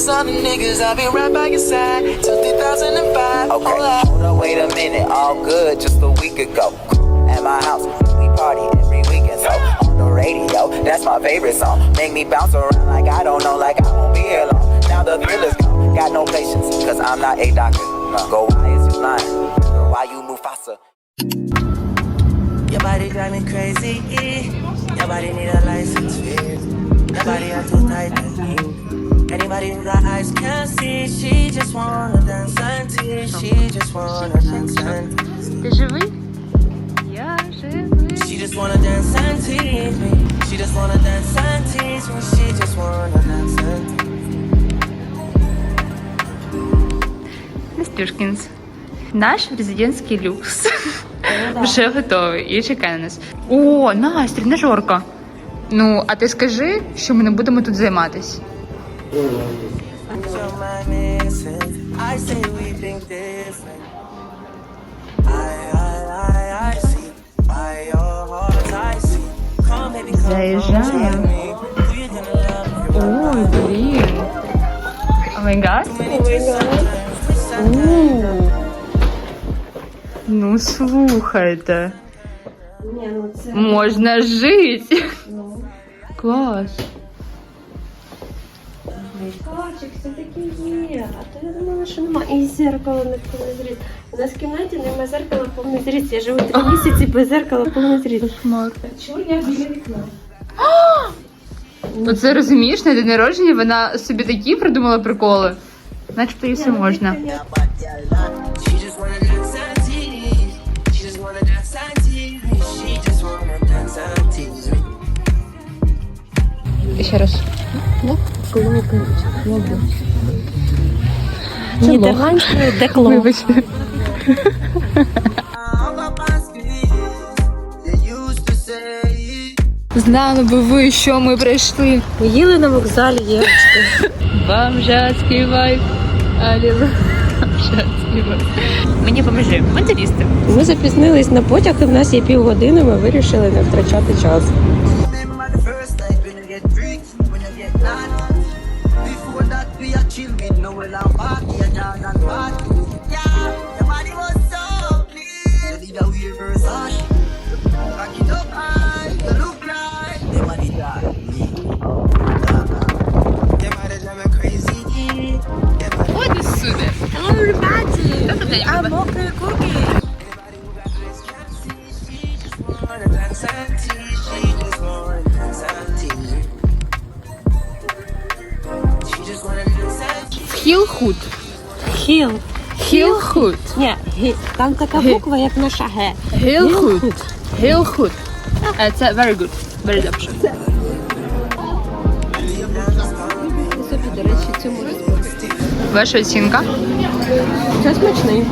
these other niggas, I'll be right by your side till 2005. Okay, Hold up. hold on, wait a minute. All good just a week ago. At my house, we party every weekend. So on the radio, that's my favorite song. Make me bounce around like I don't know, like I won't be here long. Now the thrill is gone. Got no patience, cause I'm not a doctor. No. Go, why is you lying? Girl, why you move faster? Your body drive me crazy. Your body need a license. Your body are too tight to me. Anybody who got eyes can see. She just wanna dance and tease. She just wanna dance and tease. Ти живий? Я живий. She just wanna dance and tease me. She just wanna dance and tease me. She just wanna dance and tease me. Настюшкінс. Наш резидентський люкс. Вже готовий і чекає на нас. О, Настя, тренажерка. Ну, а ти скажи, що ми не будемо тут займатися. Заїжджаємо. Ой, блін. О май гад. Ну слухайте. Ну, Можна жити. Клас. Качик, все таки є. А то я думала, що нема. І зеркало на повний зріст. У нас в кімнаті немає зеркала повний зріст. Я живу три місяці без зеркала повний зріст. Чому я біля вікна? Оце розумієш, на день народження вона собі такі придумала приколи. Начебто їй все можна. Ще раз. Декло. Вибачте. Speed. They used to say. Знали би ви, що ми прийшли. Їли на вокзалі, євочки. Бомжацький вайб. Алілу. Мені поможи. Монтелісти. Ми запізнились на потяг, і в нас є півгодини, ми вирішили не втрачати час. Там така буква, як наша Г. Хілхуд. Хілхуд. Е, Це very good. Very добре. Собі, до речі, цьому Ваша оцінка? Це смачний.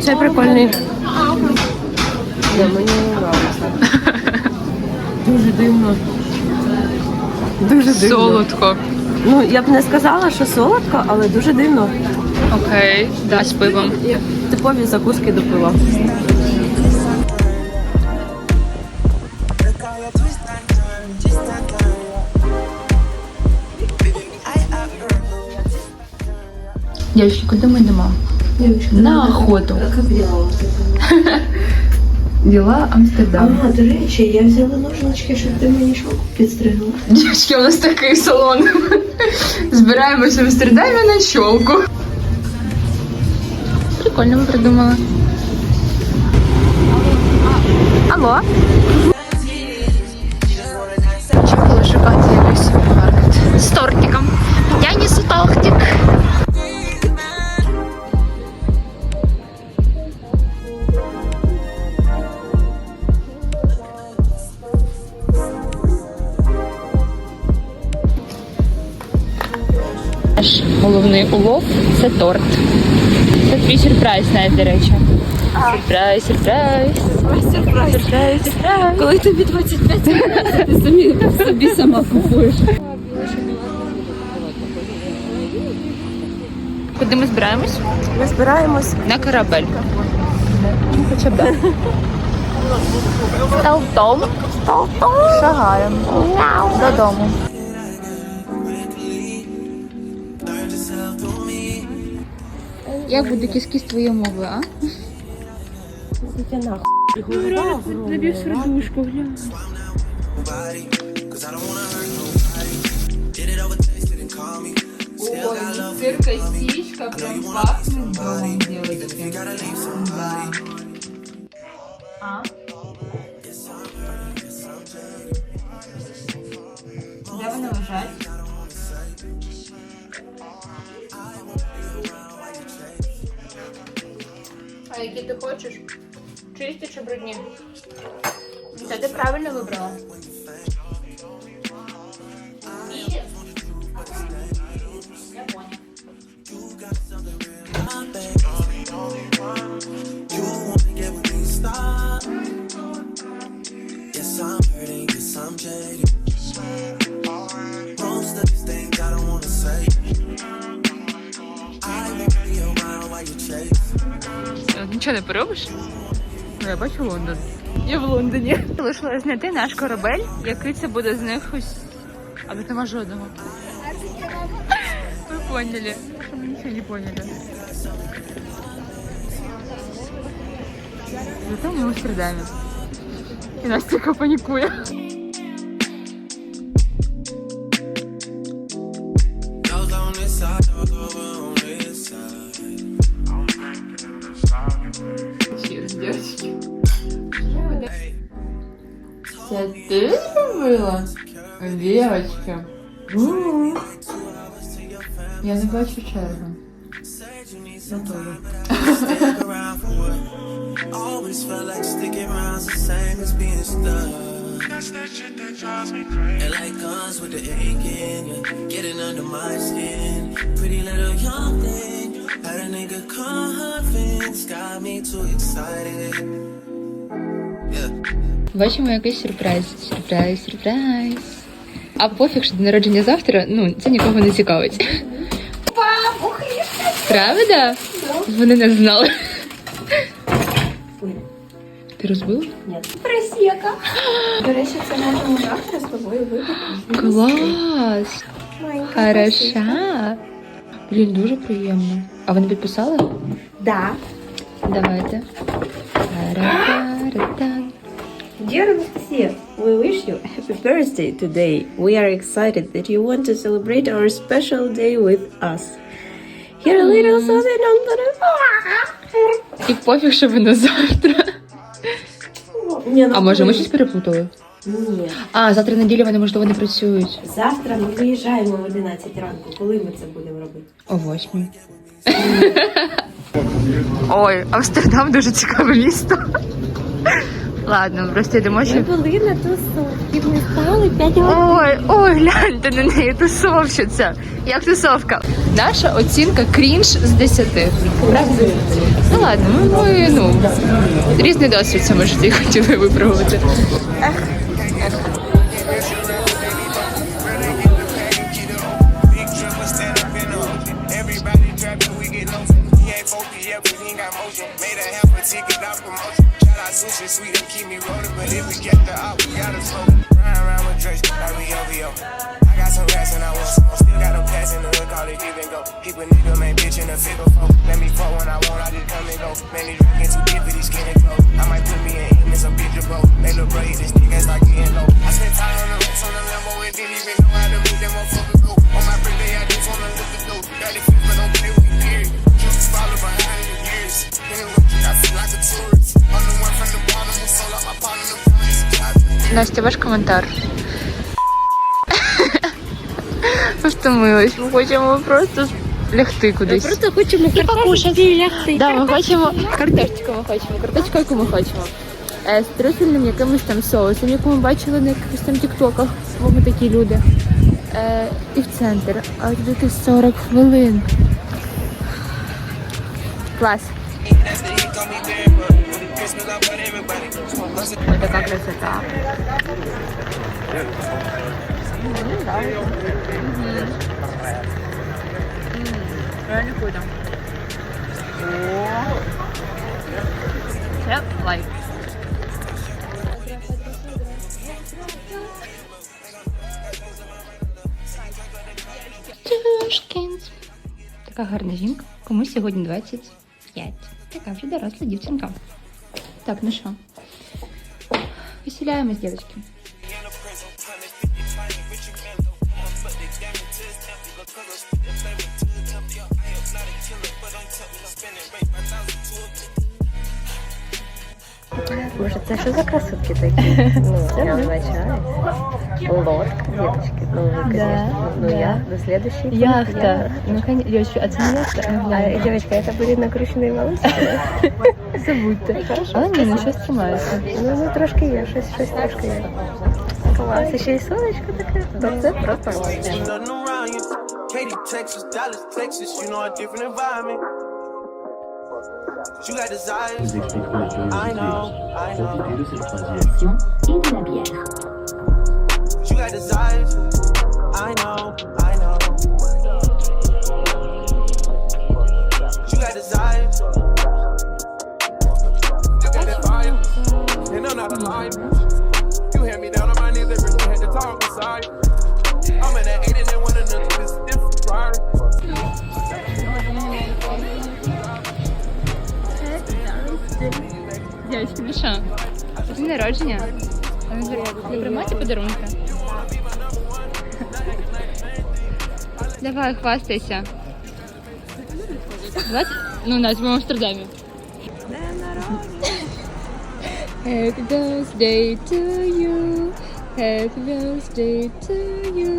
Це прикольний. Да, мені подобається. Дуже дивно. Дуже дивно. Солодко. Ну, я б не сказала, що солодко, але дуже дивно. Окей, да, з пивом. Типові закуски до пива. Дівчатки, куди ми йдемо? На охоту. Діла Амстердам. А, до речі, я взяла ножнички, щоб ти мені шоку підстригла. Дівчатки, у нас такий салон. Збираємося в Амстердамі на щолку. Прикольно ви придумали. Алло? Почали шукати супермаркет. З тортиком. Я несу тортик. Головний улов це торт. Це твій сюрприз, навіть, до речі. Сюрприз, сюрприз. Сюрприз. Сюрприз, сюрприз. Коли тобі 25 років, ти самі, собі сама купуєш. Куди ми збираємось? Ми збираємось. На корабель. Ну, Хоча б. Столтом. Шагаємо. Додому. Як буде кіс-кіс твоєю мовою, а? Дитя нахуй. Голова огромна, сердушку, глянь. Ой, сыр косичка прям пахнет домом, девочки. Да. А? Які ти хочеш? Чисті чи брудні? Та ти правильно вибрала. Поробиш? Я бачу Лондон. Я в Лондоні. Лишилось знайти наш корабель, який це буде з них ось. А тут нема жодного. Ви поняли. Ми нічого не поняли. Зато ми Амстердамі. І Настя панікує. девочки. Це ти зробила? Девочка. Я не бачу чергу. Stick around for what? Always felt like sticking around's the same as being stuck. And like guns with the ink in you, getting under my skin. Pretty little young thing, had a got me too excited. Бачимо якийсь сюрприз. Сюрприз, сюрприз. А пофіг, що день народження завтра, ну, це нікого не цікавить. Правда? Вони не знали. Ти розбила? Ні. Просека. До речі, це можемо завтра з тобою випити. Клас! Хороша. Блін, дуже приємно. А вони підписали? Да. Давайте. Dear Anastasia, we wish you a happy birthday today. We are excited that you want to celebrate our special day with us. Here a little something on the... І пофіг, що ви воно завтра. Ну, А може ми щось переплутали? Ні. А, завтра неділя вони можливо не працюють. Завтра ми виїжджаємо в 11 ранку. Коли ми це будемо робити? О восьмій. Ой, Амстердам дуже цікаве місто. Ладно, просто йдемо ще. були на тусовці, ми спали 5 Ой, ой, гляньте на неї, тусовщиця. Як тусовка? Наша оцінка крінж з 10. Ну ладно, ми, ми ну, різний досвід в цьому житті хотіли випробувати. Everybody trapping, we ain't but got motion. Made a half a ticket off promotion. Shout out sushi, sweet and keep me rolling. But if we get the op, we gotta slow. Ride around with Drake, like we OVO I got some rats and I want some more. Still got them pass in the hood, call it give and go. Keep a nigga, man, bitch in a figure four. Let me fuck when I want, I just come and go. Man, they drinking too deep for these skinny clothes. I might put me in him in some bitch bro. They look bro, these niggas like getting low. I spent time on the rest on the Lambo and didn't even know how to make them motherfuckers go. On my birthday, I just wanna look at those. Barely fit, but don't play with me, period. Just follow behind in the years. Anyway, I feel like a tourist. I'm the one from the bottom who sold out my partner. The promise. Настя, ваш Коментар. Втомилась. Ми хочемо просто лягти кудись. Просто хочемо картошки лягти. Да, ми хочемо картошечку ми хочемо, картошку, яку ми хочемо. Е, з трюфельним якимось там соусом, яку ми бачили на якихось там тіктоках. бо Ми такі люди. Е, і в центр. А тут і 40 хвилин. Клас. Ось така красота. Така гарна жінка. Комусь сьогодні 25. Така вже доросла дівчинка. Так, ну що? Веселяємось, дівчатки. Боже, це що за красотки такі? Ну, я вибачаюсь. Лодка, діточки. Ну, ви, конечно. Ну, я до следующей. Яхта. Ну, конечно, девочки, а це не яхта? А, девочка, это были накрученные волосы? Забудьте. Але ні, ну щось тримається. Ну, ну, трошки є, щось, щось трошки є. Клас, і ще й сонечко таке. То це просто молодець. Ain't nothing around you. Katy, Texas, Dallas, Texas, you know a different environment. You got desires. I know, I know. You got desires. I know, I know. You got desires. Just got that fire, and I'm not a liar. You had me down on my knees every day, had to talk beside. I'm in that eight and then one of them is different priority. Дівчатки, ну що? День народження. Ви приймаєте подарунки? Давай, хвастайся. Ну, нас в Амстердамі. Happy birthday to you. Happy birthday to you.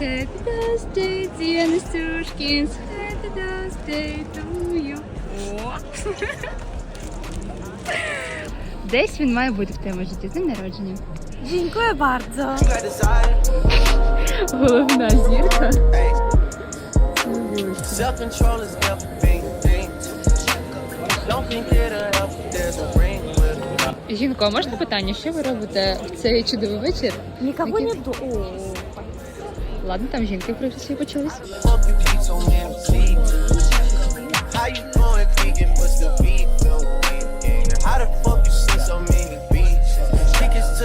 Happy birthday, dear Настюшкins. Happy birthday to you. Десь він має бути в твоєму житті. З днем народження. Dziękuję bardzo. Головна зірка. Жінко, а можна питання, що ви робите в цей чудовий вечір? Никого Які- нету. О, Ладно, там жінки всі почались. Fuck you keep so many. How you going vegan but still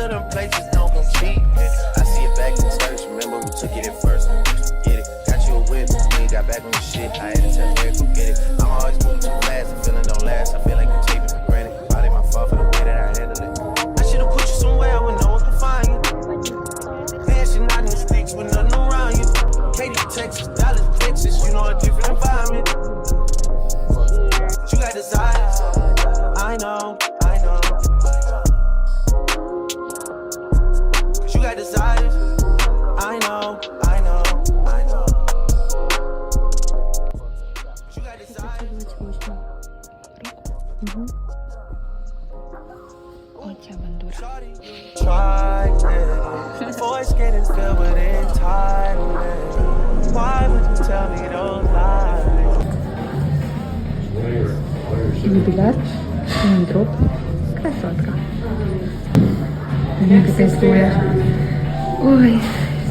to them places don't compete. I see it back in the church. Remember we took it at first. Get it? Got you a whip. When you got back on your shit, I had to tell Eric go get it. I'm always moving too fast. The feeling don't last. I feel like you take me for granted. Probably my fault for the way that I handle it. I should've put you somewhere where no one could find you. Dancing out in the sticks with nothing around you. Katy, Texas, Dallas, Texas, you know a different environment. You got desires. I know, desires. I know, I know, I know. You got desires. Оця бандура. Try it. Voice getting filled with entitlement. Why would you tell me those lies? Юбіляр, дроп, красотка. Мені таке стоїть. Ой,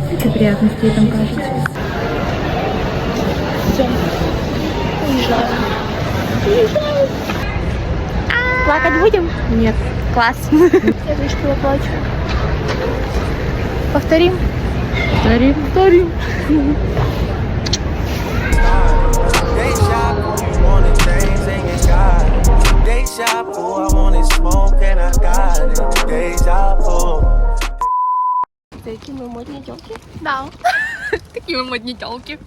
какие приятности там кажется. Все. Уезжаю. Уезжаю. Плакать будем? Нет. Класс. Я тоже плачу. Повторим? Повторим. Повторим. Deja vu, I wanna smoke and I got it. Deja vu. Такие мы модные телки. Да. Такие мы модные телки.